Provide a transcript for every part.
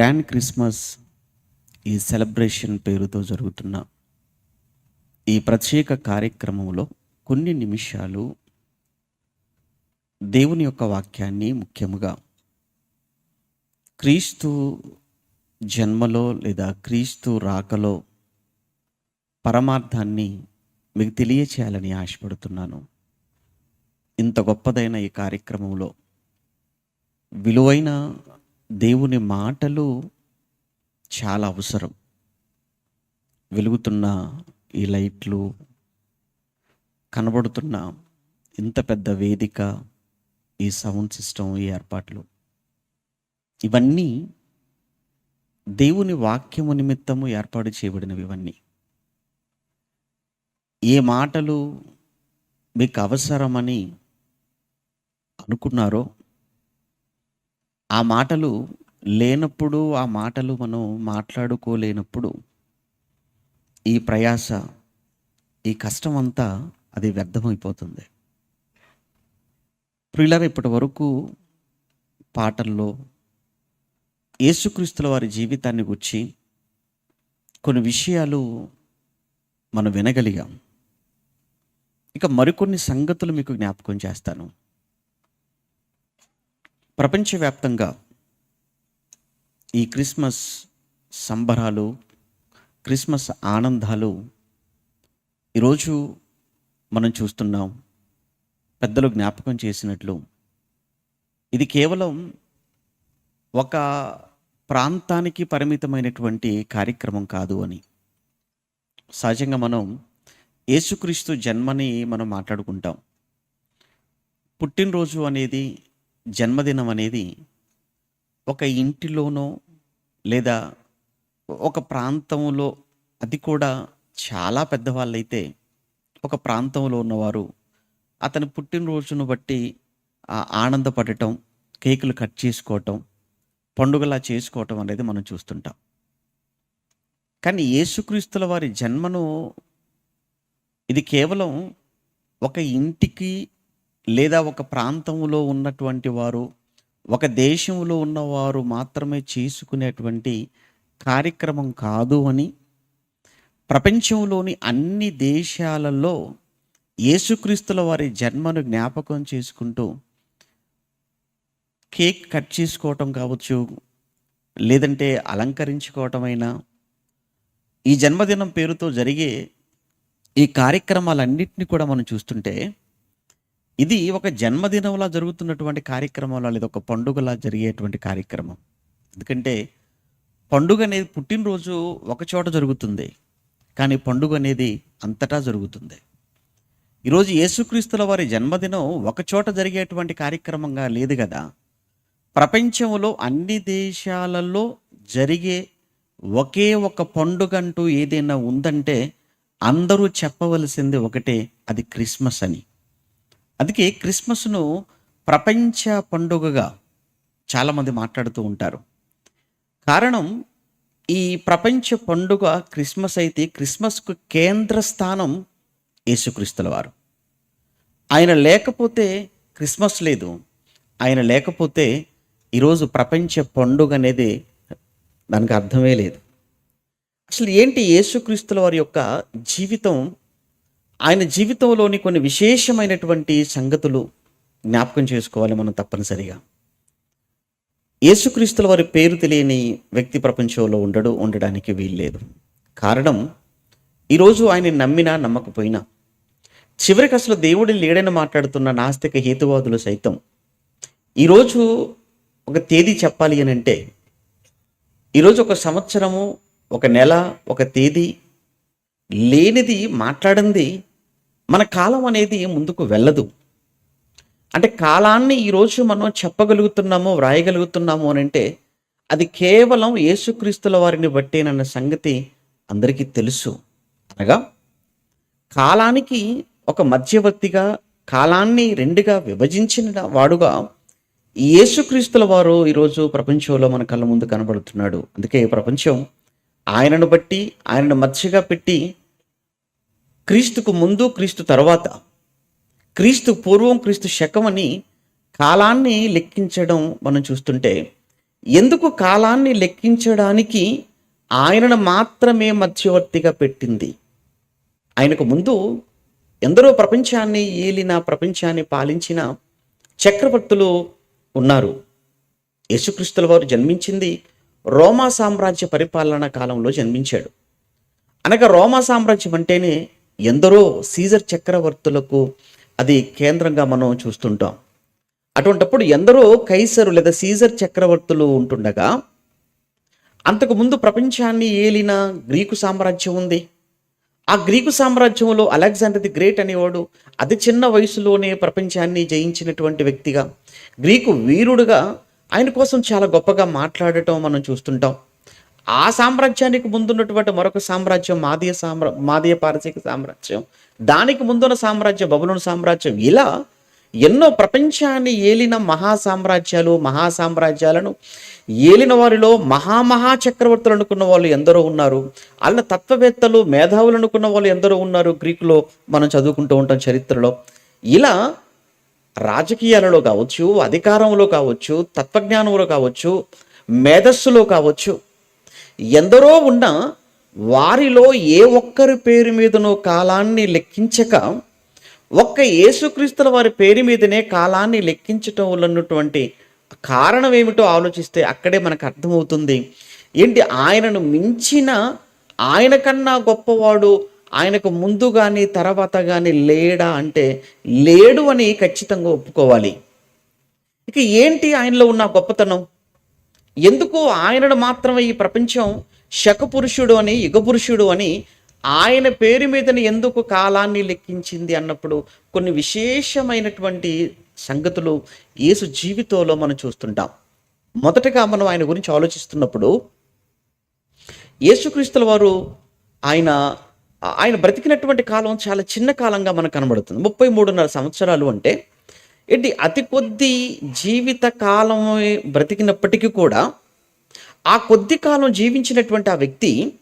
Grand Christmas ఈ celebration పేరుతో జరుగుతున్న ఈ ప్రత్యేక కార్యక్రమంలో కొన్ని నిమిషాలు దేవుని యొక్క వాక్యాన్ని ముఖ్యముగా క్రీస్తు జన్మలో లేదా క్రీస్తు రాకలో పరమార్థాన్ని మీకు తెలియచేయాలని ఆశపడుతున్నాను. ఇంత గొప్పదైన ఈ కార్యక్రమంలో విలువైన దేవుని మాటలు చాలా అవసరం. వెలుగుతున్న ఈ లైట్లు కనబడుతున్న ఇంత పెద్ద వేదిక ఈ సౌండ్ సిస్టమ్ ఈ ఏర్పాట్లు ఇవన్నీ దేవుని వాక్యము నిమిత్తము ఏర్పాటు చేయబడినవి ఇవన్నీ. ఏ మాటలు మీకు అవసరమని అనుకున్నారో ఆ మాటలు లేనప్పుడు ఆ మాటలు మనం మాట్లాడుకోలేనప్పుడు ఈ ప్రయాస ఈ కష్టం అంతా అది వ్యర్థమైపోతుంది. ప్రియులర్ ఇప్పటి వరకు పాటల్లో యేసుక్రీస్తుల వారి జీవితాన్ని గుర్చి కొన్ని విషయాలు మనం వినగలిగాం. ఇక మరికొన్ని సంగతులు మీకు జ్ఞాపకం చేస్తాను. ప్రపంచవ్యాప్తంగా ఈ క్రిస్మస్ సంబరాలు క్రిస్మస్ ఆనందాలు ఈరోజు మనం చూస్తున్నాం. పెద్దలు జ్ఞాపకం చేసినట్లు. ఇది కేవలం ఒక ప్రాంతానికి పరిమితమైనటువంటి కార్యక్రమం కాదు అని. సహజంగా మనం యేసుక్రీస్తు జన్మని మనం మాట్లాడుకుంటాం. పుట్టినరోజు అనేది జన్మదినం అనేది ఒక ఇంటిలోనో లేదా ఒక ప్రాంతంలో అది కూడా చాలా పెద్దవాళ్ళైతే ఒక ప్రాంతంలో ఉన్నవారు అతని పుట్టినరోజును బట్టి ఆనందపడటం కేకులు కట్ చేసుకోవటం పండుగలా చేసుకోవటం అనేది మనం చూస్తుంటాం. కానీ యేసుక్రీస్తుల వారి జన్మను ఇది కేవలం ఒక ఇంటికి లేదా ఒక ప్రాంతంలో ఉన్నటువంటి వారు ఒక దేశంలో ఉన్నవారు మాత్రమే చేసుకునేటువంటి కార్యక్రమం కాదు అని ప్రపంచంలోని అన్ని దేశాలలో యేసుక్రీస్తుల వారి జన్మను జ్ఞాపకం చేసుకుంటూ కేక్ కట్ చేసుకోవటం కావచ్చు లేదంటే అలంకరించుకోవటమైనా ఈ జన్మదినం పేరుతో జరిగే ఈ కార్యక్రమాలన్నింటినీ కూడా మనం చూస్తుంటే ఇది ఒక జన్మదినంలా జరుగుతున్నటువంటి కార్యక్రమంలో లేదా ఒక పండుగలా జరిగేటువంటి కార్యక్రమం. ఎందుకంటే పండుగ అనేది పుట్టినరోజు ఒక చోట జరుగుతుంది. కానీ పండుగ అనేది అంతటా జరుగుతుంది. ఈరోజు యేసుక్రీస్తుల వారి జన్మదినం ఒక చోట జరిగేటువంటి కార్యక్రమంగా లేదు కదా. ప్రపంచంలో అన్ని దేశాలలో జరిగే ఒకే ఒక పండుగ అంటూ ఏదైనా ఉందంటే అందరూ చెప్పవలసింది ఒకటే అది క్రిస్మస్ అని. అందుకే క్రిస్మస్ను ప్రపంచ పండుగగా చాలామంది మాట్లాడుతూ ఉంటారు. కారణం ఈ ప్రపంచ పండుగ క్రిస్మస్ అయితే క్రిస్మస్కు కేంద్ర స్థానం యేసుక్రీస్తుల వారు. ఆయన లేకపోతే క్రిస్మస్ లేదు. ఆయన లేకపోతే ఈరోజు ప్రపంచ పండుగ అనేది దానికి అర్థమే లేదు. అసలు ఏంటి యేసుక్రీస్తుల వారి యొక్క జీవితం ఆయన జీవితంలోని కొన్ని విశేషమైనటువంటి సంగతులు జ్ఞాపకం చేసుకోవాలి మనం తప్పనిసరిగా. యేసుక్రీస్తుల వారి పేరు తెలియని వ్యక్తి ప్రపంచంలో ఉండడు ఉండడానికి వీల్లేదు. కారణం ఈరోజు ఆయన నమ్మినా నమ్మకపోయినా చివరికి అసలు దేవుడి లేడని మాట్లాడుతున్న నాస్తిక హేతువాదులు సైతం ఈరోజు ఒక తేదీ చెప్పాలి అని అంటే ఈరోజు ఒక సంవత్సరము ఒక నెల ఒక తేదీ లేనిది మాట్లాడింది మన కాలం అనేది ముందుకు వెళ్ళదు. అంటే కాలాన్ని ఈరోజు మనం చెప్పగలుగుతున్నాము వ్రాయగలుగుతున్నాము అని అంటే అది కేవలం యేసుక్రీస్తుల వారిని బట్టేనన్న సంగతి అందరికీ తెలుసు. అనగా కాలానికి ఒక మధ్యవర్తిగా కాలాన్ని రెండుగా విభజించిన వాడుగా ఈ యేసుక్రీస్తుల వారు ఈరోజు ప్రపంచంలో మన కళ్ళ ముందు కనబడుతున్నాడు. అందుకే ప్రపంచం ఆయనను బట్టి ఆయనను మధ్యగా పెట్టి క్రీస్తుకు ముందు క్రీస్తు తర్వాత. క్రీస్తు పూర్వం క్రీస్తు శకం అని కాలాన్ని లెక్కించడం మనం చూస్తుంటే ఎందుకు కాలాన్ని లెక్కించడానికి ఆయనను మాత్రమే మధ్యవర్తిగా పెట్టింది? ఆయనకు ముందు ఎందరో ప్రపంచాన్ని ఏలిన ప్రపంచాన్ని పాలించిన చక్రవర్తులు ఉన్నారు. యేసుక్రీస్తుల వారు జన్మించింది రోమా సామ్రాజ్య పరిపాలనా కాలంలో జన్మించాడు. అనగా రోమా సామ్రాజ్యం అంటేనే ఎందరో సీజర్ చక్రవర్తులకు అది కేంద్రంగా మనం చూస్తుంటాం. అటువంటప్పుడు ఎందరో కైసరు లేదా సీజర్ చక్రవర్తులు ఉంటుండగా అంతకుముందు ప్రపంచాన్ని ఏలిన గ్రీకు సామ్రాజ్యం ఉంది. ఆ గ్రీకు సామ్రాజ్యంలో అలెగ్జాండర్ ది గ్రేట్ అనేవాడు అతి చిన్న వయసులోనే ప్రపంచాన్ని జయించినటువంటి వ్యక్తిగా గ్రీకు వీరుడుగా ఆయన కోసం చాలా గొప్పగా మాట్లాడటం మనం చూస్తుంటాం. ఆ సామ్రాజ్యానికి ముందున్నటువంటి మరొక సామ్రాజ్యం మాదీయ సామ్రా మాదీయ పారసీక సామ్రాజ్యం. దానికి ముందున్న సామ్రాజ్యం బబులోని సామ్రాజ్యం. ఇలా ఎన్నో ప్రపంచాన్ని ఏలిన మహా సామ్రాజ్యాలు మహా సామ్రాజ్యాలను ఏలిన వారిలో మహామహా చక్రవర్తులు అనుకున్న వాళ్ళు ఎందరో ఉన్నారు. వాళ్ళ తత్వవేత్తలు మేధావులు అనుకున్న వాళ్ళు ఎందరో ఉన్నారు గ్రీకులో మనం చదువుకుంటూ ఉంటాం చరిత్రలో. ఇలా రాజకీయాలలో కావచ్చు అధికారంలో కావచ్చు తత్వజ్ఞానంలో కావచ్చు మేధస్సులో కావచ్చు ఎందరో ఉన్న వారిలో ఏ ఒక్కరి పేరు మీదనో కాలాన్ని లెక్కించక ఒక్క యేసుక్రీస్తుల వారి పేరు మీదనే కాలాన్ని లెక్కించటం వల్ల ఉన్నటువంటి కారణం ఏమిటో ఆలోచిస్తే అక్కడే మనకు అర్థమవుతుంది. ఏంటి? ఆయనను మించిన ఆయన కన్నా గొప్పవాడు ఆయనకు ముందు కానీ తర్వాత కానీ లేడా అంటే లేడు అని ఖచ్చితంగా ఒప్పుకోవాలి. ఇక ఏంటి ఆయనలో ఉన్న గొప్పతనం? ఎందుకు ఆయనను మాత్రమే ఈ ప్రపంచం శకపురుషుడు అని యుగపురుషుడు అని ఆయన పేరు మీదని ఎందుకు కాలాన్ని లెక్కించింది అన్నప్పుడు కొన్ని విశేషమైనటువంటి సంగతులు యేసు జీవితంలో మనం చూస్తుంటాం. మొదటగా మనం ఆయన గురించి ఆలోచిస్తున్నప్పుడు యేసుక్రీస్తుల వారు ఆయన ఆయన బ్రతికినటువంటి కాలం చాలా చిన్న కాలంగా మనకు కనబడుతుంది. ముప్పై మూడున్నర సంవత్సరాలు అంటే ఏంటి? అతి కొద్ది జీవిత కాలం బ్రతికినప్పటికీ కూడా ఆ కొద్ది కాలం జీవించినటువంటి ఆ వ్యక్తి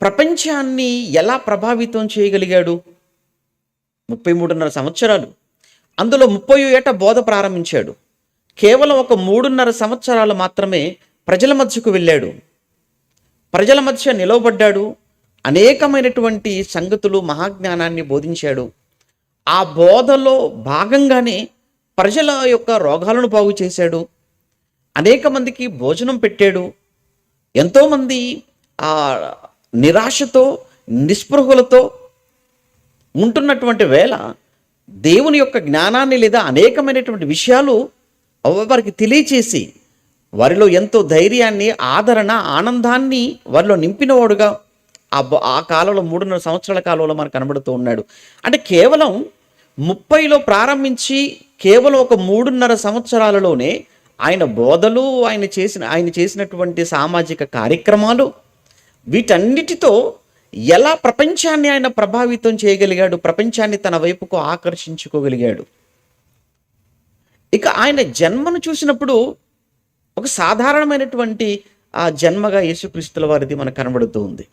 ప్రపంచాన్ని ఎలా ప్రభావితం చేయగలిగాడు? ముప్పై మూడున్నర సంవత్సరాలు. అందులో ముప్పై ఏట బోధ ప్రారంభించాడు. కేవలం ఒక మూడున్నర సంవత్సరాలు మాత్రమే ప్రజల మధ్యకు వెళ్ళాడు. ప్రజల మధ్య నిలవబడ్డాడు. అనేకమైనటువంటి సంగతులు మహాజ్ఞానాన్ని బోధించాడు. ఆ బోధలో భాగంగానే ప్రజల యొక్క రోగాలను బాగు చేశాడు. అనేక మందికి భోజనం పెట్టాడు. ఎంతోమంది ఆ నిరాశతో నిస్పృహలతో ఉంటున్నటువంటి వేళ దేవుని యొక్క జ్ఞానాన్ని లేదా అనేకమైనటువంటి విషయాలు వారికి తెలియచేసి వారిలో ఎంతో ధైర్యాన్ని ఆదరణ ఆనందాన్ని వారిలో నింపినవాడుగా ఆ ఆ కాలంలో మూడున్నర సంవత్సరాల కాలంలో మనకు కనబడుతూ ఉన్నాడు. అంటే కేవలం ముప్పైలో ప్రారంభించి కేవలం ఒక మూడున్నర సంవత్సరాలలోనే ఆయన బోధలు ఆయన చేసిన ఆయన చేసినటువంటి సామాజిక కార్యక్రమాలు వీటన్నిటితో ఎలా ప్రపంచాన్ని ఆయన ప్రభావితం చేయగలిగాడు ప్రపంచాన్ని తన వైపుకు ఆకర్షించుకోగలిగాడు. ఇక ఆయన జన్మను చూసినప్పుడు ఒక సాధారణమైనటువంటి ఆ జన్మగా యేసుక్రీస్తుల వారిది మనకు కనబడుతూ ఉంది.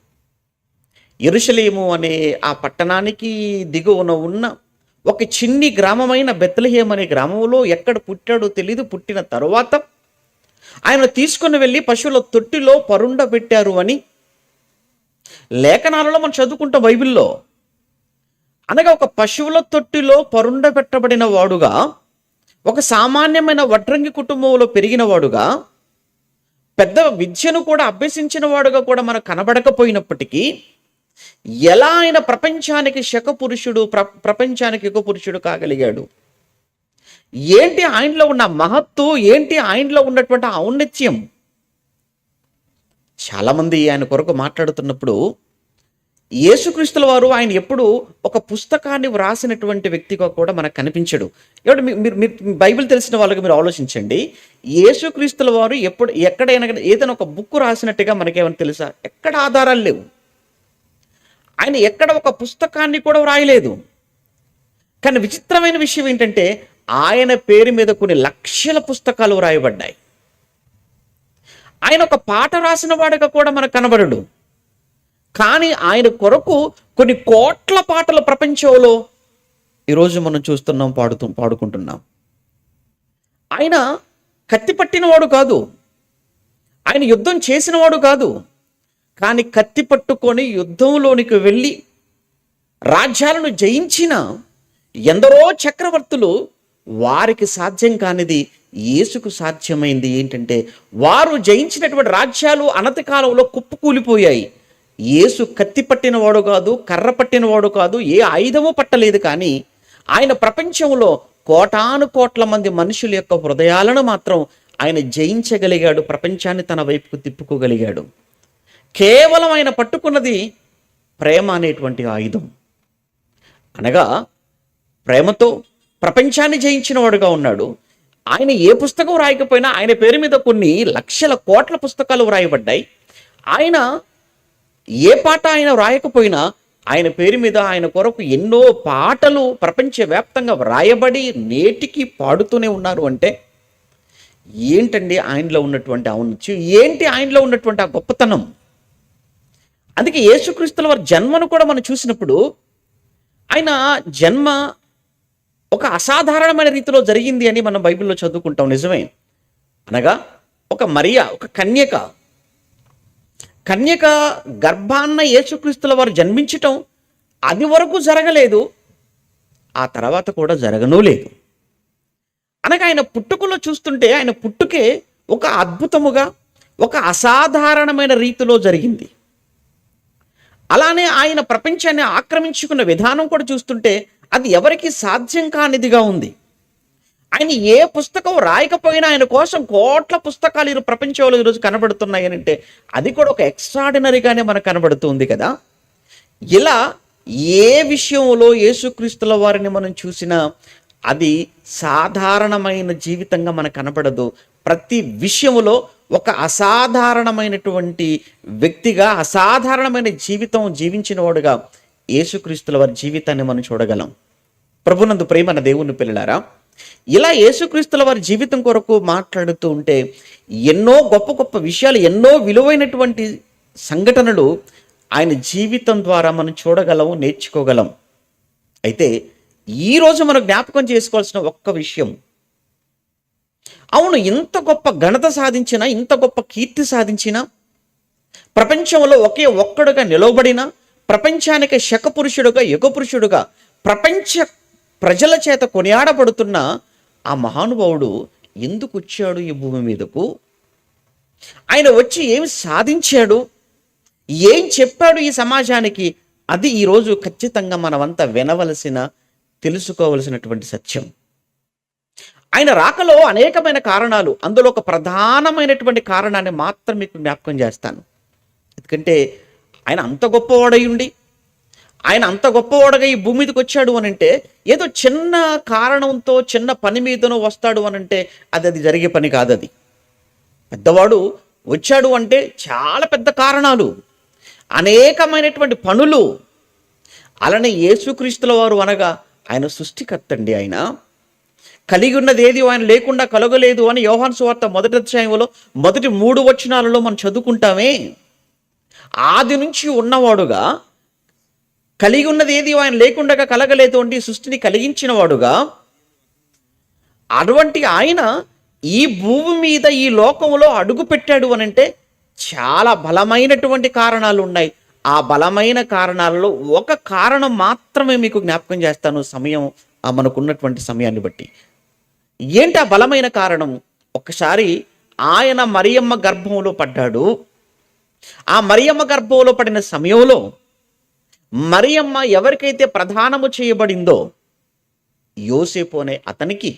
ఎరుషలేము అనే ఆ పట్టణానికి దిగువన ఉన్న ఒక చిన్ని గ్రామమైన బెత్లహేమ్ అనే గ్రామంలో ఎక్కడ పుట్టాడో తెలియదు పుట్టిన తర్వాత ఆయన తీసుకుని వెళ్ళి పశువుల తొట్టిలో పరుండ పెట్టారు అని లేఖనాలలో మనం చదువుకుంటాం బైబిల్లో. అనగా ఒక పశువుల తొట్టిలో పరుండ పెట్టబడిన వాడుగా ఒక సామాన్యమైన వడ్రంగి కుటుంబంలో పెరిగిన వాడుగా పెద్ద విద్యను కూడా అభ్యసించిన వాడుగా కూడా మనకు కనబడకపోయినప్పటికీ ఎలా ఆయన ప్రపంచానికి శక పురుషుడు ప్ర ప్రపంచానికి యుగ పురుషుడు కాగలిగాడు. ఏంటి ఆయనలో ఉన్న మహత్తు ఏంటి ఆయనలో ఉన్నటువంటి ఔన్నత్యం? చాలామంది ఆయన కొరకు మాట్లాడుతున్నప్పుడు యేసుక్రీస్తుల వారు ఆయన ఎప్పుడు ఒక పుస్తకాన్ని వ్రాసినటువంటి వ్యక్తిగా కూడా మనకు కనిపించడు. మీరు మీరు బైబిల్ తెలిసిన వాళ్ళకి మీరు ఆలోచించండి. యేసుక్రీస్తుల వారు ఎప్పుడు ఎక్కడైనా ఏదైనా ఒక బుక్ రాసినట్టుగా మనకేమైనా తెలుసా? ఎక్కడ ఆధారాలు లేవు. ఆయన ఎక్కడ ఒక పుస్తకాన్ని కూడా వ్రాయలేదు. కానీ విచిత్రమైన విషయం ఏంటంటే ఆయన పేరు మీద కొన్ని లక్షల పుస్తకాలు వ్రాయబడ్డాయి. ఆయన ఒక పాట రాసిన వాడిగా కూడా మనకు కనబడడు. కానీ ఆయన కొరకు కొన్ని కోట్ల పాటలు ప్రపంచంలో ఈరోజు మనం చూస్తున్నాం పాడుతూ పాడుకుంటున్నాం. ఆయన కత్తి పట్టినవాడు కాదు. ఆయన యుద్ధం చేసినవాడు కాదు. కానీ కత్తి పట్టుకొని యుద్ధంలోనికి వెళ్ళి రాజ్యాలను జయించిన ఎందరో చక్రవర్తులు వారికి సాధ్యం కానిది యేసుకు సాధ్యమైంది. ఏంటంటే వారు జయించినటువంటి రాజ్యాలు అనతి కాలంలో కుప్పకూలిపోయాయి. యేసు కత్తి పట్టినవాడు కాదు కర్ర పట్టినవాడు కాదు ఏ ఆయుధము పట్టలేదు కానీ ఆయన ప్రపంచంలో కోటాను కోట్ల మంది మనుషుల యొక్క హృదయాలను మాత్రం ఆయన జయించగలిగాడు ప్రపంచాన్ని తన వైపుకు తిప్పుకోగలిగాడు. కేవలం ఆయన పట్టుకున్నది ప్రేమ అనేటువంటి ఆయుధం. అనగా ప్రేమతో ప్రపంచాన్ని జయించిన వాడుగా ఉన్నాడు. ఆయన ఏ పుస్తకం రాయకపోయినా ఆయన పేరు మీద కొన్ని లక్షల కోట్ల పుస్తకాలు వ్రాయబడ్డాయి. ఆయన ఏ పాట ఆయన వ్రాయకపోయినా ఆయన పేరు మీద ఆయన కొరకు ఎన్నో పాటలు ప్రపంచవ్యాప్తంగా వ్రాయబడి నేటికి పాడుతూనే ఉన్నారు అంటే ఏంటండి ఆయనలో ఉన్నటువంటి ఔన్నత్యం ఏంటి ఆయనలో ఉన్నటువంటి ఆ గొప్పతనం? అందుకే యేసుక్రీస్తుల వారి జన్మను కూడా మనం చూసినప్పుడు ఆయన జన్మ ఒక అసాధారణమైన రీతిలో జరిగింది అని మనం బైబిల్లో చదువుకుంటాం. నిజమే. అనగా ఒక మరియా ఒక కన్యక. కన్యక గర్భాన్న యేసుక్రీస్తుల వారు జన్మించటం అది వరకు జరగలేదు. ఆ తర్వాత కూడా జరగనూ లేదు. అనగా ఆయన పుట్టుకలో చూస్తుంటే ఆయన పుట్టుకే ఒక అద్భుతముగా ఒక అసాధారణమైన రీతిలో జరిగింది. అలానే ఆయన ప్రపంచాన్ని ఆక్రమించుకున్న విధానం కూడా చూస్తుంటే అది ఎవరికి సాధ్యం కానిదిగా ఉంది. ఆయన ఏ పుస్తకం రాయకపోయినా ఆయన కోసం కోట్ల పుస్తకాలు ఈ ప్రపంచంలో ఈరోజు కనబడుతున్నాయి అంటే అది కూడా ఒక ఎక్స్ట్రాడినరీగానే మనకు కనబడుతుంది కదా. ఇలా ఏ విషయంలో యేసుక్రీస్తుల వారిని మనం చూసినా అది సాధారణమైన జీవితంగా మనకు కనబడదు. ప్రతి విషయంలో ఒక అసాధారణమైనటువంటి వ్యక్తిగా అసాధారణమైన జీవితం జీవించిన వాడుగా యేసుక్రీస్తుల వారి జీవితాన్ని మనం చూడగలం. ప్రభునందు ప్రేమన దేవుని పిల్లలారా ఇలా యేసుక్రీస్తుల వారి జీవితం కొరకు మాట్లాడుతూ ఉంటే ఎన్నో గొప్ప గొప్ప విషయాలు ఎన్నో విలువైనటువంటి సంఘటనలు ఆయన జీవితం ద్వారా మనం చూడగలం నేర్చుకోగలం. అయితే ఈరోజు మనం జ్ఞాపకం చేసుకోవాల్సిన ఒక్క విషయం అవును ఇంత గొప్ప ఘనత సాధించిన ఇంత గొప్ప కీర్తి సాధించిన ప్రపంచంలో ఒకే ఒక్కడుగా నిలవబడిన ప్రపంచానికి శకపురుషుడుగా యుగపురుషుడుగా ప్రపంచ ప్రజల చేత కొనియాడబడుతున్న ఆ మహానుభావుడు ఎందుకు వచ్చాడు ఈ భూమి మీదకు? ఆయన వచ్చి ఏమి సాధించాడు? ఏం చెప్పాడు ఈ సమాజానికి? అది ఈరోజు ఖచ్చితంగా మనమంతా వినవలసిన తెలుసుకోవలసినటువంటి సత్యం. ఆయన రాకలో అనేకమైన కారణాలు. అందులో ఒక ప్రధానమైనటువంటి కారణాన్ని మాత్రం మీకు జ్ఞాపకం చేస్తాను. ఎందుకంటే ఆయన అంత గొప్పవాడై ఉండి ఆయన అంత గొప్పవాడగా ఈ భూమి మీదకి వచ్చాడు అని అంటే ఏదో చిన్న కారణంతో చిన్న పని మీదనో వస్తాడు అని అంటే అది అది జరిగే పని కాదు అది పెద్దవాడు వచ్చాడు అంటే చాలా పెద్ద కారణాలు. అనేకమైనటువంటి పనులు. అలానే యేసుక్రీస్తుల వారు అనగా ఆయన సృష్టికర్త అండి ఆయన. కలిగి ఉన్నది ఏది ఆయన లేకుండా కలగలేదు అని యోహాన్ సువార్త మొదటి అధ్యాయంలో మొదటి మూడు వచనాలలో మనం చదువుకుంటామే. ఆది నుంచి ఉన్నవాడుగా కలిగి ఉన్నది ఏది ఆయన లేకుండా కలగలేదు అంటే సృష్టిని కలిగించిన వాడుగా అటువంటి ఆయన ఈ భూమి మీద ఈ లోకంలో అడుగు పెట్టాడు అని అంటే చాలా బలమైనటువంటి కారణాలు ఉన్నాయి. ఆ బలమైన కారణాలలో ఒక కారణం మాత్రమే మీకు జ్ఞాపకం చేస్తాను సమయం ఆ మనకున్నటువంటి సమయాన్ని బట్టి. ఏంటి ఆ బలమైన కారణం? ఒకసారి ఆయన మరియమ్మ గర్భంలో పడ్డాడు. ఆ మరియమ్మ గర్భంలో పడిన సమయంలో మరియమ్మ ఎవరికైతే ప్రధానము చేయబడిందో యోసేపు అనే అతనికి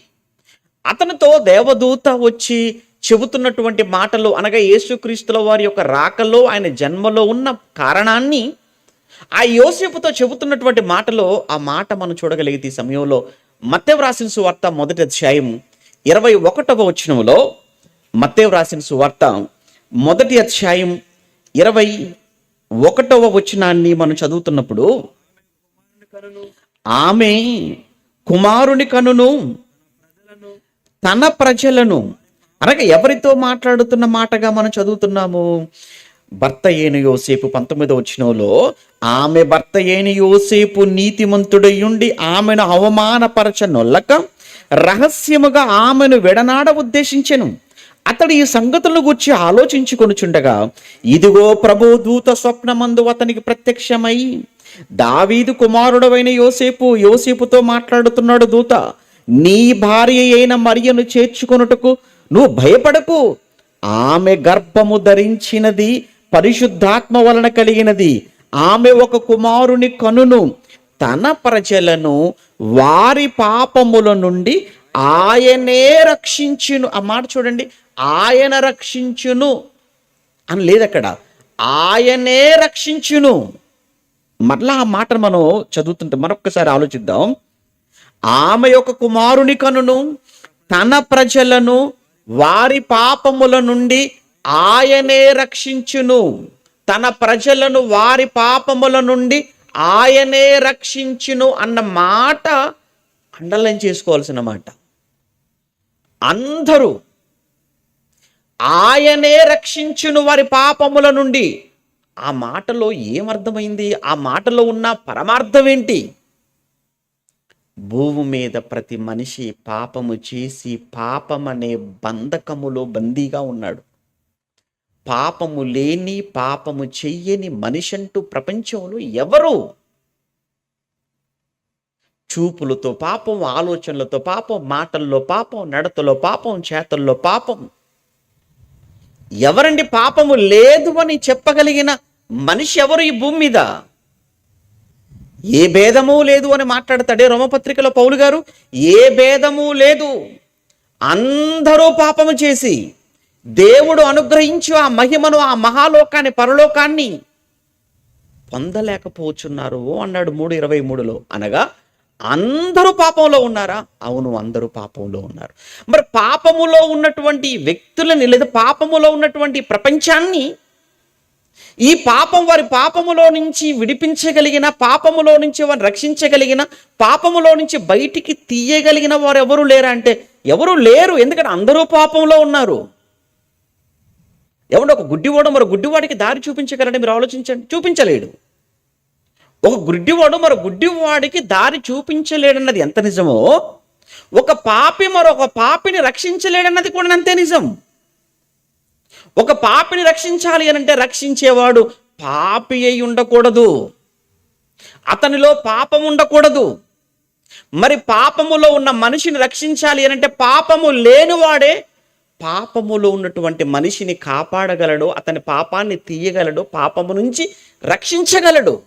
అతనితో దేవదూత వచ్చి చెబుతున్నటువంటి మాటలు అనగా యేసుక్రీస్తుల వారి యొక్క రాకలో ఆయన జన్మలో ఉన్న కారణాన్ని ఆ యోసేపుతో చెబుతున్నటువంటి మాటలో ఆ మాట మనం చూడగలిగితే ఈ సమయంలో మత్తెవ రాసిన సువార్త మొదటి అధ్యాయం ఇరవై ఒకటవ వచనములో మత్తెవ రాసిన సువార్త మొదటి అధ్యాయం ఇరవై ఒకటవ వచనాన్ని మనం చదువుతున్నప్పుడు ఆమె కుమారుని కనును తన ప్రజలను అనగా ఎవరితో మాట్లాడుతున్న మాటగా మనం చదువుతున్నాము? భర్త ఏని యోసేపు పంతొమ్మిదో వచ్చినలో ఆమె భర్త ఏని యోసేపు నీతిమంతుడయ్యుండి ఆమెను అవమానపరచ నొల్లక రహస్యముగా ఆమెను విడనాడ ఉద్దేశించెను. అతడు ఈ సంగతులను గురించి ఆలోచించుకొనుచుండగా ఇదిగో ప్రభు దూత స్వప్నమందు అతనికి ప్రత్యక్షమై దావీదు కుమారుడవైన యోసేపు యోసేపుతో మాట్లాడుతున్నాడు దూత. నీ భార్య అయిన మరియను చేర్చుకొనుటకు నువ్వు భయపడకు. ఆమె గర్భము ధరించినది పరిశుద్ధాత్మ వలన కలిగినది. ఆమె ఒక కుమారుని కనును. తన ప్రజలను వారి పాపముల నుండి ఆయనే రక్షించును. ఆ మాట చూడండి. ఆయన రక్షించును. అని లేదు అక్కడ. ఆయనే రక్షించును. మరలా ఆ మాట మనం చదువుతుంటే మరొకసారి ఆలోచిద్దాం. ఆమె యొక్క కుమారుని కనును తన ప్రజలను వారి పాపముల నుండి ఆయనే రక్షించును. తన ప్రజలను వారి పాపముల నుండి ఆయనే రక్షించును అన్న మాట అండర్లైన్ చేసుకోవాల్సిన మాట. అందరూ ఆయనే రక్షించును వారి పాపముల నుండి. ఆ మాటలో ఏమర్థమైంది? ఆ మాటలో ఉన్న పరమార్థం ఏంటి భూమి మీద ప్రతి మనిషి పాపము చేసి పాపమనే బంధకములో బందీగా ఉన్నాడు. పాపము లేని పాపము చెయ్యని మనిషి అంటూ ప్రపంచంలో ఎవరు? చూపులతో పాపం ఆలోచనలతో పాపం మాటల్లో పాపం నడతలో పాపం చేతల్లో పాపం. ఎవరండి పాపము లేదు అని చెప్పగలిగిన మనిషి ఎవరు ఈ భూమి మీద? ఏ భేదము లేదు అని మాట్లాడతాడే రోమపత్రికలో పౌలు గారు? ఏ భేదము లేదు. అందరూ పాపము చేసి దేవుడు అనుగ్రహించు ఆ మహిమను ఆ మహాలోకాన్ని పరలోకాన్ని పొందలేకపోచున్నారు. అన్నాడు మూడు ఇరవై మూడులో. అనగా అందరూ పాపంలో ఉన్నారా? అవును అందరూ పాపంలో ఉన్నారు. మరి పాపములో ఉన్నటువంటి వ్యక్తులని లేదా పాపములో ఉన్నటువంటి ప్రపంచాన్ని ఈ పాపం వారి పాపములో నుంచి విడిపించగలిగిన పాపములో నుంచి వారిని రక్షించగలిగిన పాపములో నుంచి బయటికి తీయగలిగిన వారు ఎవరు లేరా అంటే ఎవరు లేరు. ఎందుకంటే అందరూ పాపంలో ఉన్నారు. ఎవడు ఒక గుడ్డివాడు మరో గుడ్డివాడికి దారి చూపించగలండి మీరు ఆలోచించండి. చూపించలేడు. ఒక గుడ్డివాడు మరో గుడ్డివాడికి దారి చూపించలేడన్నది ఎంత నిజమో ఒక పాపి మరొక పాపిని రక్షించలేడన్నది కూడా అంతే నిజం. ఒక పాపిని రక్షించాలి అని అంటే రక్షించేవాడు పాపి అయి ఉండకూడదు. అతనిలో పాపం ఉండకూడదు. మరి పాపములో ఉన్న మనిషిని రక్షించాలి అని అంటే పాపము లేనివాడే పాపములో ఉన్నటువంటి మనిషిని కాపాడగలడు అతని పాపాన్ని తీయగలడు పాపము నుంచి రక్షించగలడు.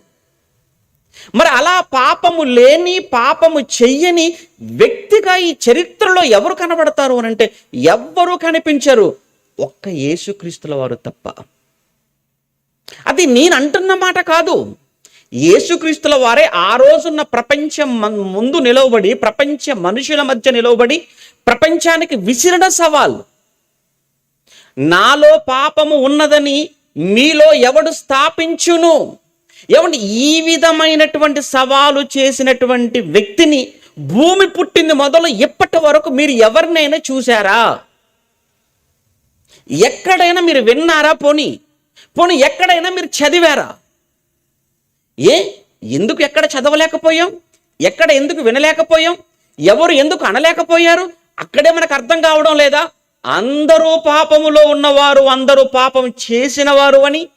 మరి అలా పాపము లేని పాపము చెయ్యని వ్యక్తిగా ఈ చరిత్రలో ఎవరు కనబడతారు అని అంటే ఎవ్వరూ కనిపించరు. ఒక్క యేసుక్రీస్తుల వారు తప్ప. అది నేను అంటున్న మాట కాదు. యేసుక్రీస్తుల వారే ఆ రోజున్న ప్రపంచం ముందు నిలవబడి ప్రపంచ మనుషుల మధ్య నిలవబడి ప్రపంచానికి విసిరణ సవాల్. నాలో పాపము ఉన్నదని మీలో ఎవడు స్థాపించును? ఏమంటే ఈ విధమైనటువంటి సవాలు చేసినటువంటి వ్యక్తిని భూమి పుట్టింది మొదలు ఇప్పటి వరకు మీరు ఎవరినైనా చూశారా? ఎక్కడైనా మీరు విన్నారా పోనీ? పోనీ ఎక్కడైనా మీరు చదివారా? ఏ? ఎందుకు ఎక్కడ చదవలేకపోయాం? ఎక్కడ ఎందుకు వినలేకపోయాం? ఎవరు ఎందుకు అనలేకపోయారు? అక్కడే మనకు అర్థం కావడం లేదా? అందరూ పాపములో ఉన్నవారు అందరూ పాపం చేసిన వారు అని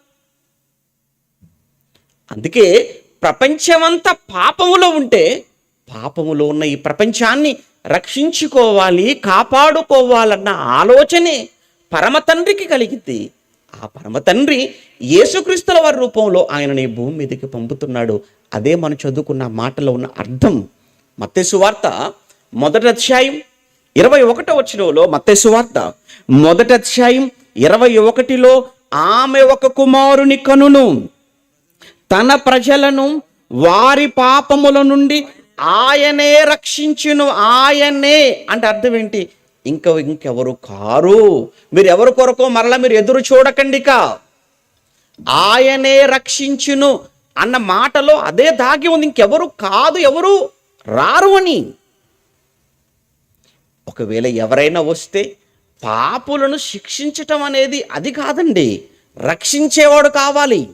అందుకే ప్రపంచమంతా పాపములో ఉంటే పాపములో ఉన్న ఈ ప్రపంచాన్ని రక్షించుకోవాలి కాపాడుకోవాలన్న ఆలోచనే పరమ తండ్రికి కలిగింది. ఆ పరమ తండ్రి యేసుక్రీస్తుల వారి రూపంలో ఆయనని భూమి మీదకి పంపుతున్నాడు. అదే మనం చదువుకున్న మాటలో ఉన్న అర్థం. మత్స్సు వార్త మొదటి అధ్యాయం ఇరవై ఒకటో వచ్చినలో మత్తేసు వార్త. మొదట అధ్యాయం ఇరవై ఒకటిలో ఆమె ఒక కుమారుని కనును. తన ప్రజలను వారి పాపముల నుండి ఆయనే రక్షించును ఆయనే. అంటే అర్థం ఏంటి? ఇంకా ఇంకెవరు కారు? మీరు ఎవరి కొరకో మరలా మీరు ఎదురు చూడకండి ఆయనే రక్షించును అన్న మాటలో అదే దాగి ఉంది. ఇంకెవరు కాదు ఎవరు రారు అని. ఒకవేళ ఎవరైనా వస్తే పాపులను శిక్షించటం అనేది అది కాదండి. రక్షించేవాడు కావాలి.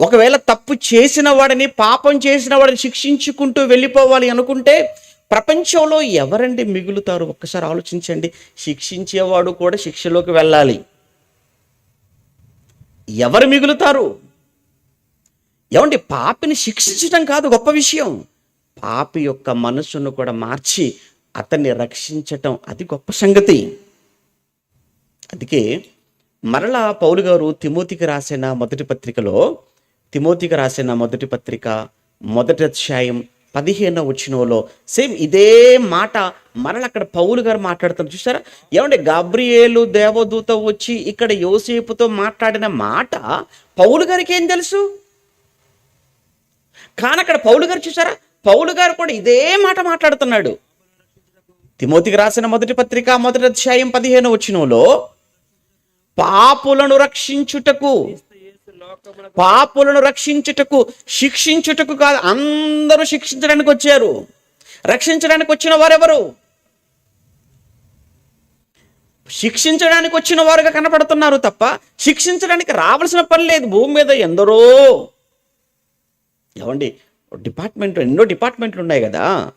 ఒకవేళ తప్పు చేసిన వాడిని పాపం చేసిన వాడిని శిక్షించుకుంటూ వెళ్ళిపోవాలి అనుకుంటే ప్రపంచంలో ఎవరండి మిగులుతారు? ఒక్కసారి ఆలోచించండి. శిక్షించేవాడు కూడా శిక్షలోకి వెళ్ళాలి. ఎవరు మిగులుతారు? ఏమండి పాపిని శిక్షించడం కాదు గొప్ప విషయం. పాపి యొక్క మనసును కూడా మార్చి అతన్ని రక్షించటం అది గొప్ప సంగతి. అందుకే మరలా పౌలు గారు తిమోతికి రాసిన మొదటి పత్రికలో తిమోతికి రాసిన మొదటి పత్రిక మొదటి అధ్యాయం పదిహేనవ వచ్చినలో సేమ్ ఇదే మాట మరల అక్కడ పౌలు గారు మాట్లాడుతారు చూసారా ఏమంటే గాబ్రియేలు దేవదూత వచ్చి ఇక్కడ యోసేపుతో మాట్లాడిన మాట పౌలు గారికి ఏం తెలుసు? కానీ అక్కడ పౌలు గారు చూసారా పౌలు గారు కూడా ఇదే మాట మాట్లాడుతున్నాడు. తిమోతికి రాసిన మొదటి పత్రిక మొదటి అధ్యాయం పదిహేను వచ్చినంలో పాపులను రక్షించుటకు పాపులను రక్షించుటకు శిక్షించుటకు కాదు అందరూ శిక్షించడానికి వచ్చారు. రక్షించడానికి వచ్చిన వారెవరు? శిక్షించడానికి వచ్చిన వారుగా కనపడుతున్నారు తప్ప శిక్షించడానికి రావాల్సిన పని లేదు భూమి మీద ఎందరో. ఏమండి డిపార్ట్మెంట్ ఎన్నో డిపార్ట్మెంట్లు ఉన్నాయి కదా.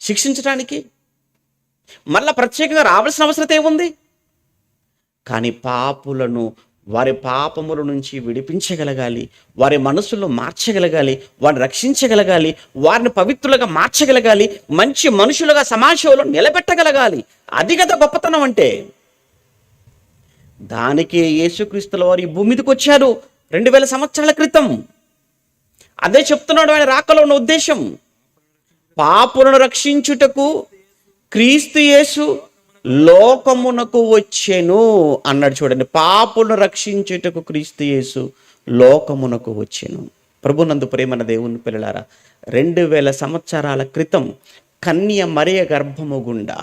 శిక్షించడానికి మళ్ళా ప్రత్యేకంగా రావాల్సిన అవసరం ఏముంది? కానీ పాపులను వారి పాపముల నుంచి విడిపించగలగాలి వారి మనసులో మార్చగలగాలి వారిని రక్షించగలగాలి వారిని పవిత్రులుగా మార్చగలగాలి మంచి మనుషులుగా సమాజంలో నిలబెట్టగలగాలి. అది కదా గొప్పతనం అంటే. దానికే యేసుక్రీస్తుల వారు ఈ భూమి మీదకి వచ్చారు రెండు వేల సంవత్సరాల క్రితం. అదే చెప్తున్నాడు ఆయన రాకలో ఉన్న ఉద్దేశం. పాపులను రక్షించుటకు క్రీస్తుయేసు లోకమునకు వచ్చెను అన్నాడు చూడండి. పాపును రక్షించుటకు క్రీస్తుయేసు లోకమునకు వచ్చెను. ప్రభునందు ప్రేమన దేవుని పిల్లలారా రెండు వేల సంవత్సరాల క్రితం కన్య మరియ గర్భము గుండా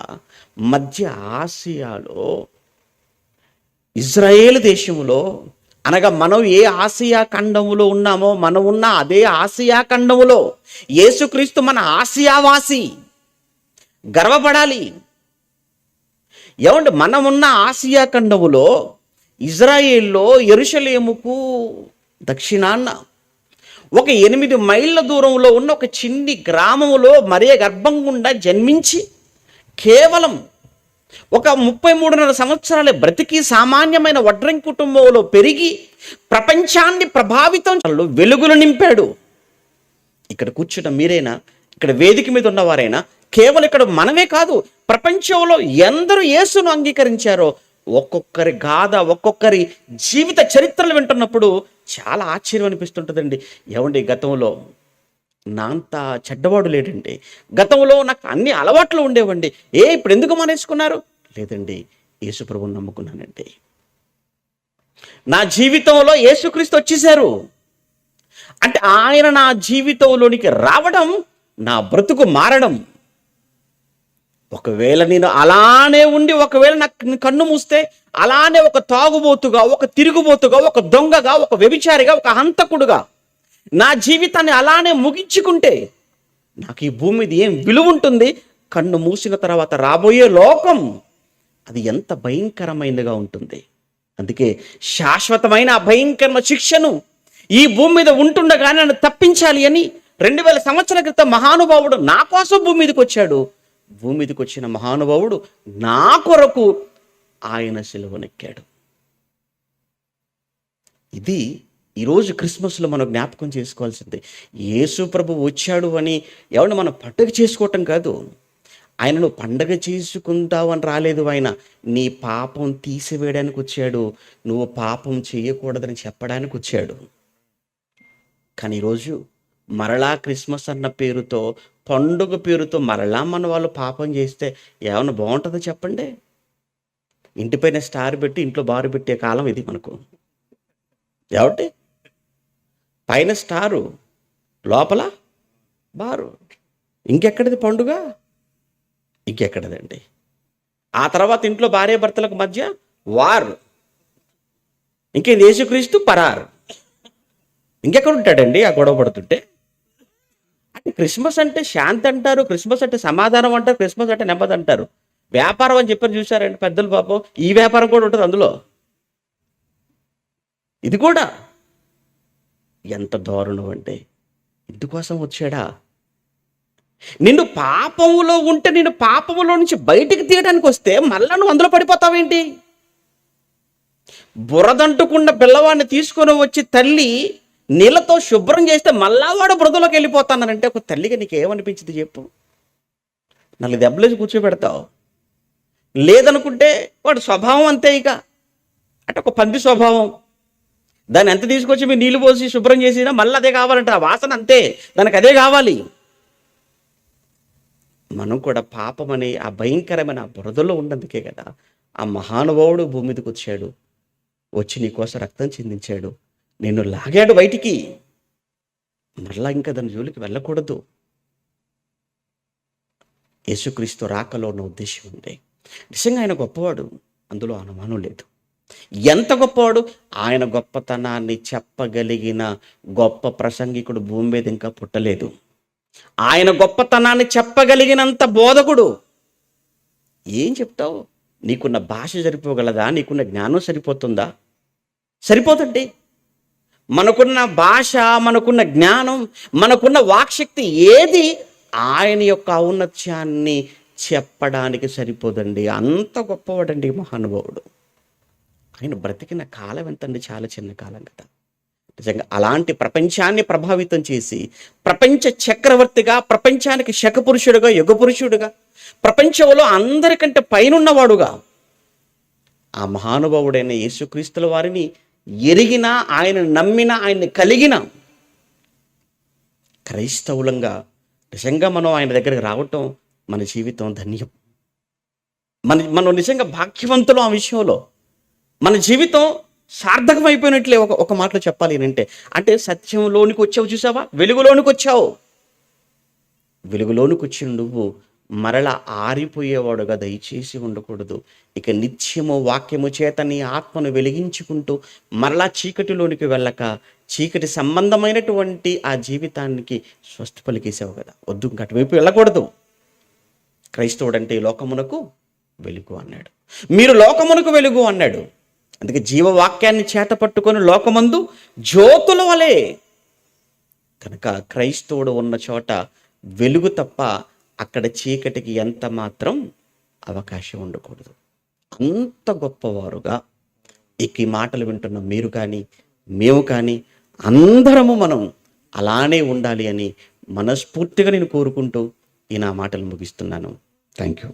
మధ్య ఆసియాలో ఇజ్రాయేల్ దేశములో అనగా మనం ఏ ఆసియా ఖండములో ఉన్నామో మనం ఉన్న అదే ఆసియా ఖండములో యేసుక్రీస్తు మన ఆసియావాసి. గర్వపడాలి. ఏమంటే మనం ఉన్న ఆసియా ఖండములో ఇజ్రాయేల్లో ఎరుషలేముకు దక్షిణాన్న ఒక ఎనిమిది మైళ్ళ దూరంలో ఉన్న ఒక చిన్ని గ్రామంలో మరే గర్భం గుండా జన్మించి కేవలం ఒక ముప్పై మూడున్నర సంవత్సరాల బ్రతికి సామాన్యమైన వడ్రంగి కుటుంబంలో పెరిగి ప్రపంచాన్ని ప్రభావితం వెలుగులు నింపాడు. ఇక్కడ కూర్చున్న మీరైనా? ఇక్కడ వేదిక మీద ఉన్నవారైనా? కేవలం ఇక్కడ మనమే కాదు ప్రపంచంలో ఎందరూ యేసును అంగీకరించారో ఒక్కొక్కరి గాథ ఒక్కొక్కరి జీవిత చరిత్రలు వింటున్నప్పుడు చాలా ఆశ్చర్యం అనిపిస్తుంటుందండి. ఏమండి గతంలో నా అంత చెడ్డవాడు లేడండి గతంలో నాకు అన్ని అలవాట్లు ఉండేవండి. ఏ ఇప్పుడు ఎందుకు మానేసుకున్నారు? లేదండి యేసుప్రభుని నమ్ముకున్నానండి. నా జీవితంలో యేసుక్రీస్తు వచ్చేసారు అంటే ఆయన నా జీవితంలోనికి రావడం నా బ్రతుకు మారడం ఒకవేళ నేను అలానే ఉండి ఒకవేళ నాకు కన్ను మూస్తే అలానే ఒక తాగుబోతుగా ఒక తిరుగుబోతుగా ఒక దొంగగా ఒక వ్యభిచారిగా ఒక హంతకుడుగా నా జీవితాన్ని అలానే ముగించుకుంటే నాకు ఈ భూమి మీద ఏం విలువ ఉంటుంది? కన్ను మూసిన తర్వాత రాబోయే లోకం అది ఎంత భయంకరమైనదిగా ఉంటుంది. అందుకే శాశ్వతమైన భయంకరమైన శిక్షను ఈ భూమి మీద ఉంటుండగానే నన్ను తప్పించాలి అని రెండు వేల సంవత్సరాల క్రితం మహానుభావుడు నా కోసం భూమి మీదకి వచ్చాడు. భూమి మీదకి వచ్చిన మహానుభావుడు నా కొరకు ఆయన సెలవునెక్కాడు. ఇది ఈరోజు క్రిస్మస్లో మనం జ్ఞాపకం చేసుకోవాల్సిందే. యేసు ప్రభు వచ్చాడు అని ఎవరిని మనం పండగ చేసుకోవటం కాదు. ఆయనను పండగ చేసుకుంటావని రాలేదు ఆయన. నీ పాపం తీసివేయడానికి వచ్చాడు. నువ్వు పాపం చేయకూడదని చెప్పడానికి వచ్చాడు. కానీ ఈరోజు మరలా క్రిస్మస్ అన్న పేరుతో పండుగ పేరుతో మరలా మన వాళ్ళు పాపం చేస్తే ఏమైనా బాగుంటుందో చెప్పండి? ఇంటిపైన స్టార్ పెట్టి ఇంట్లో బారు పెట్టే కాలం ఇది మనకు. ఏమిటి? పైన స్టారు లోపల బారు. ఇంకెక్కడిది పండుగ? ఇంకెక్కడదండి? ఆ తర్వాత ఇంట్లో భార్య భర్తలకు మధ్య వారు. ఇంకేం యేసుక్రీస్తు పరారు. ఇంకెక్కడ ఉంటాడండి ఆ గొడవ పడుతుంటే? క్రిస్మస్ అంటే శాంతి అంటారు క్రిస్మస్ అంటే సమాధానం అంటారు క్రిస్మస్ అంటే నెమ్మది అంటారు. వ్యాపారం అని చెప్పారు చూసారండి పెద్దలు పాపం. ఈ వ్యాపారం కూడా ఉంటుంది అందులో. ఇది కూడా. ఎంత దారుణం అంటే ఇందుకోసం వచ్చాడా? నిన్ను పాపములో ఉంటే నిన్ను పాపములో నుంచి బయటికి తీయడానికి వస్తే మళ్ళా నువ్వు అందులో పడిపోతావేంటి? బురదంటుకున్న పిల్లవాడిని తీసుకొని వచ్చి తల్లి నీళ్ళతో శుభ్రం చేస్తే మళ్ళా వాడు బురదలోకి వెళ్ళిపోతానంటే ఒక తల్లిగా నీకు ఏమనిపించింది చెప్పు? నల్ల దెబ్బలేసి కూర్చోబెడతావు. లేదనుకుంటే వాడు స్వభావం అంతే ఇక. అంటే ఒక పంది స్వభావం. దాన్ని ఎంత తీసుకొచ్చి మీరు నీళ్ళు పోసి శుభ్రం చేసినా మళ్ళీ అదే కావాలంట ఆ వాసన అంతే. దానికి అదే కావాలి. మనం కూడా పాపం అనే ఆ భయంకరమైన ఆ బురదలో ఉన్నందుకే కదా ఆ మహానుభావుడు భూమి మీదకి వచ్చాడు. వచ్చి నీ కోసం రక్తం చిందించాడు. నిన్ను లాగాడు బయటికి. మరలా ఇంకా దాని జోలికి వెళ్ళకూడదు. యేసుక్రీస్తు రాకలో ఉన్న ఉద్దేశం ఉంది. నిజంగా ఆయన గొప్పవాడు అందులో అనుమానం లేదు. ఎంత గొప్పవాడు? ఆయన గొప్పతనాన్ని చెప్పగలిగిన గొప్ప ప్రసంగికుడు భూమి మీద ఇంకా పుట్టలేదు. ఆయన గొప్పతనాన్ని చెప్పగలిగినంత బోధకుడు. ఏం చెప్తావు? నీకున్న భాష సరిపోగలదా? నీకున్న జ్ఞానం సరిపోతుందా? సరిపోతండి మనకున్న భాష మనకున్న జ్ఞానం మనకున్న వాక్శక్తి ఏది? ఆయన యొక్క ఔన్నత్యాన్ని చెప్పడానికి సరిపోదండి. అంత గొప్పవాడండి మహానుభావుడు. ఆయన బ్రతికిన కాలం ఎంతండి? చాలా చిన్న కాలం కదా. నిజంగా అలాంటి ప్రపంచాన్ని ప్రభావితం చేసి ప్రపంచ చక్రవర్తిగా ప్రపంచానికి శకపురుషుడుగా యుగపురుషుడుగా ప్రపంచంలో అందరికంటే పైనున్నవాడుగా ఆ మహానుభావుడైన యేసుక్రీస్తుల వారిని ఎరిగిన ఆయన నమ్మిన ఆయన్ని కలిగిన క్రైస్తవులంగా నిజంగా మనం ఆయన దగ్గరికి రావటం మన జీవితం ధన్యం. మన మనం నిజంగా భాగ్యవంతులు ఆ విషయంలో. మన జీవితం సార్థకం అయిపోయినట్లే ఒక ఒక మాటలో చెప్పాలి అంటే అంటే సత్యంలోనికి వచ్చావు చూసావా? వెలుగులోనికి వచ్చావు. వెలుగులోనికి వచ్చిన నువ్వు మరల ఆరిపోయేవాడుగా దయచేసి ఉండకూడదు. ఇక నిత్యము వాక్యము చేత నీ ఆత్మను వెలిగించుకుంటూ మరలా చీకటిలోనికి వెళ్ళక చీకటి సంబంధమైనటువంటి ఆ జీవితానికి స్వస్థ పలికేసావు కదా. వద్దు ఇంక అటువైపు వెళ్ళకూడదు. క్రైస్తవుడంటే ఈ లోకమునకు వెలుగు అన్నాడు. మీరు లోకమునకు వెలుగు అన్నాడు. అందుకే జీవవాక్యాన్ని చేత పట్టుకొని లోకమందు జ్యోతుల వలె కనుక క్రైస్తవుడు ఉన్న చోట వెలుగు తప్ప అక్కడ చీకటికి ఎంత మాత్రం అవకాశం ఉండకూడదు. అంత గొప్పవారుగా ఈ మాటలు వింటున్న మీరు కానీ మేము కానీ అందరము మనం అలానే ఉండాలి అని మనస్ఫూర్తిగా నేను కోరుకుంటూ ఈ నా మాటలు ముగిస్తున్నాను. Thank you